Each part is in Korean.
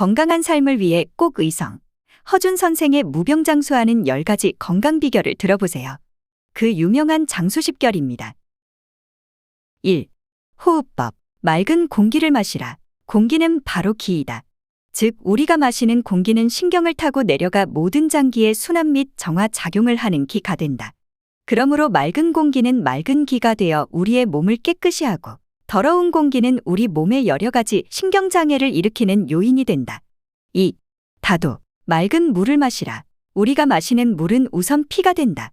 건강한 삶을 위해 꼭 의성. 허준 선생의 무병장수하는 10가지 건강 비결을 들어보세요. 그 유명한 장수십결입니다. 1. 호흡법. 맑은 공기를 마시라. 공기는 바로 기이다. 즉, 우리가 마시는 공기는 신경을 타고 내려가 모든 장기의 순환 및 정화 작용을 하는 기가 된다. 그러므로 맑은 공기는 맑은 기가 되어 우리의 몸을 깨끗이 하고 더러운 공기는 우리 몸의 여러 가지 신경장애를 일으키는 요인이 된다. 2. 다도. 맑은 물을 마시라. 우리가 마시는 물은 우선 피가 된다.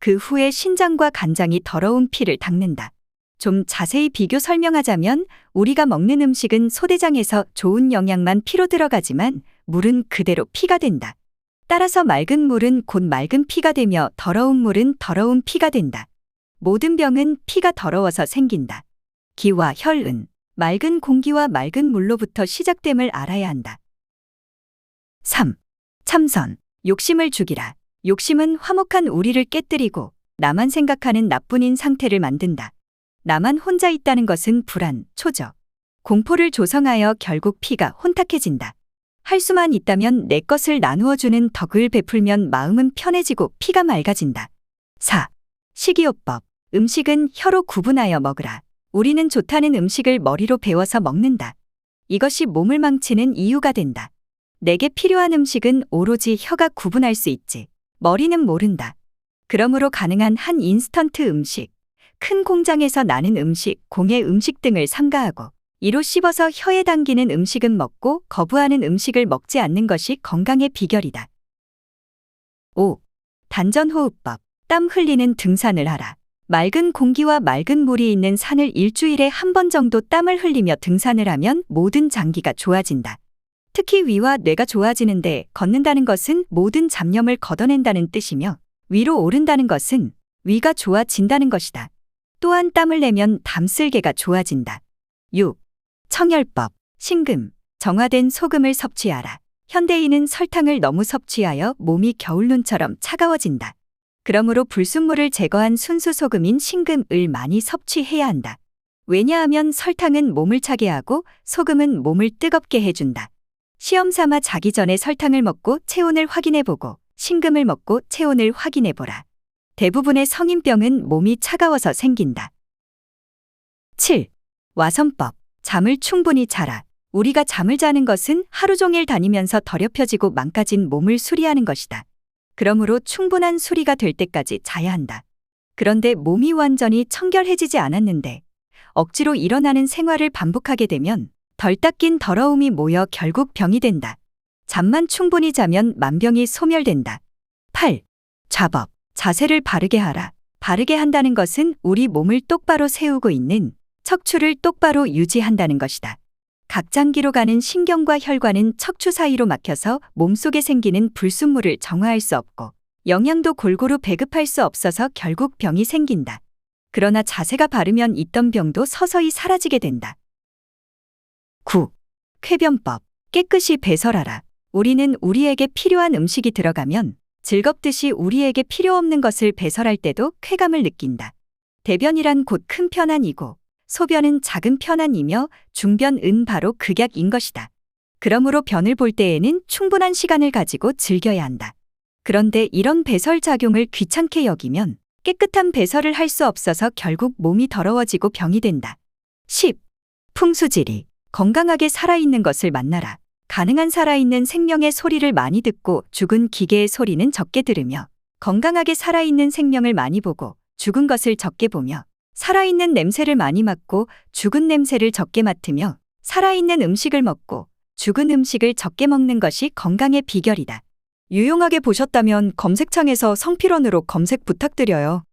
그 후에 신장과 간장이 더러운 피를 닦는다. 좀 자세히 비교 설명하자면 우리가 먹는 음식은 소대장에서 좋은 영양만 피로 들어가지만 물은 그대로 피가 된다. 따라서 맑은 물은 곧 맑은 피가 되며 더러운 물은 더러운 피가 된다. 모든 병은 피가 더러워서 생긴다. 기와 혈은 맑은 공기와 맑은 물로부터 시작됨을 알아야 한다. 3. 참선. 욕심을 죽이라. 욕심은 화목한 우리를 깨뜨리고 나만 생각하는 나뿐인 상태를 만든다. 나만 혼자 있다는 것은 불안, 초조, 공포를 조성하여 결국 피가 혼탁해진다. 할 수만 있다면 내 것을 나누어 주는 덕을 베풀면 마음은 편해지고 피가 맑아진다. 4. 식이요법. 음식은 혀로 구분하여 먹으라. 우리는 좋다는 음식을 머리로 배워서 먹는다. 이것이 몸을 망치는 이유가 된다. 내게 필요한 음식은 오로지 혀가 구분할 수 있지. 머리는 모른다. 그러므로 가능한 한 인스턴트 음식, 큰 공장에서 나는 음식, 공예 음식 등을 삼가하고 이로 씹어서 혀에 당기는 음식은 먹고 거부하는 음식을 먹지 않는 것이 건강의 비결이다. 5. 단전호흡법. 땀 흘리는 등산을 하라. 맑은 공기와 맑은 물이 있는 산을 일주일에 한 번 정도 땀을 흘리며 등산을 하면 모든 장기가 좋아진다. 특히 위와 뇌가 좋아지는데 걷는다는 것은 모든 잡념을 걷어낸다는 뜻이며 위로 오른다는 것은 위가 좋아진다는 것이다. 또한 땀을 내면 담쓸개가 좋아진다. 6. 청열법, 신금, 정화된 소금을 섭취하라. 현대인은 설탕을 너무 섭취하여 몸이 겨울눈처럼 차가워진다. 그러므로 불순물을 제거한 순수 소금인 신금을 많이 섭취해야 한다. 왜냐하면 설탕은 몸을 차게 하고 소금은 몸을 뜨겁게 해준다. 시험 삼아 자기 전에 설탕을 먹고 체온을 확인해보고 신금을 먹고 체온을 확인해보라. 대부분의 성인병은 몸이 차가워서 생긴다. 7. 와선법. 잠을 충분히 자라. 우리가 잠을 자는 것은 하루 종일 다니면서 더럽혀지고 망가진 몸을 수리하는 것이다. 그러므로 충분한 수리가 될 때까지 자야 한다. 그런데 몸이 완전히 청결해지지 않았는데 억지로 일어나는 생활을 반복하게 되면 덜 닦인 더러움이 모여 결국 병이 된다. 잠만 충분히 자면 만병이 소멸된다. 8. 좌법. 자세를 바르게 하라. 바르게 한다는 것은 우리 몸을 똑바로 세우고 있는 척추를 똑바로 유지한다는 것이다. 각장기로 가는 신경과 혈관은 척추 사이로 막혀서 몸속에 생기는 불순물을 정화할 수 없고 영양도 골고루 배급할 수 없어서 결국 병이 생긴다. 그러나 자세가 바르면 있던 병도 서서히 사라지게 된다. 9. 쾌변법. 깨끗이 배설하라. 우리는 우리에게 필요한 음식이 들어가면 즐겁듯이 우리에게 필요 없는 것을 배설할 때도 쾌감을 느낀다. 대변이란 곧 큰 편안이고 소변은 작은 편안이며 중변은 바로 극약인 것이다. 그러므로 변을 볼 때에는 충분한 시간을 가지고 즐겨야 한다. 그런데 이런 배설 작용을 귀찮게 여기면 깨끗한 배설을 할 수 없어서 결국 몸이 더러워지고 병이 된다. 10. 풍수지리. 건강하게 살아있는 것을 만나라. 가능한 살아있는 생명의 소리를 많이 듣고 죽은 기계의 소리는 적게 들으며 건강하게 살아있는 생명을 많이 보고 죽은 것을 적게 보며 살아있는 냄새를 많이 맡고 죽은 냄새를 적게 맡으며 살아있는 음식을 먹고 죽은 음식을 적게 먹는 것이 건강의 비결이다. 유용하게 보셨다면 검색창에서 성필원으로 검색 부탁드려요.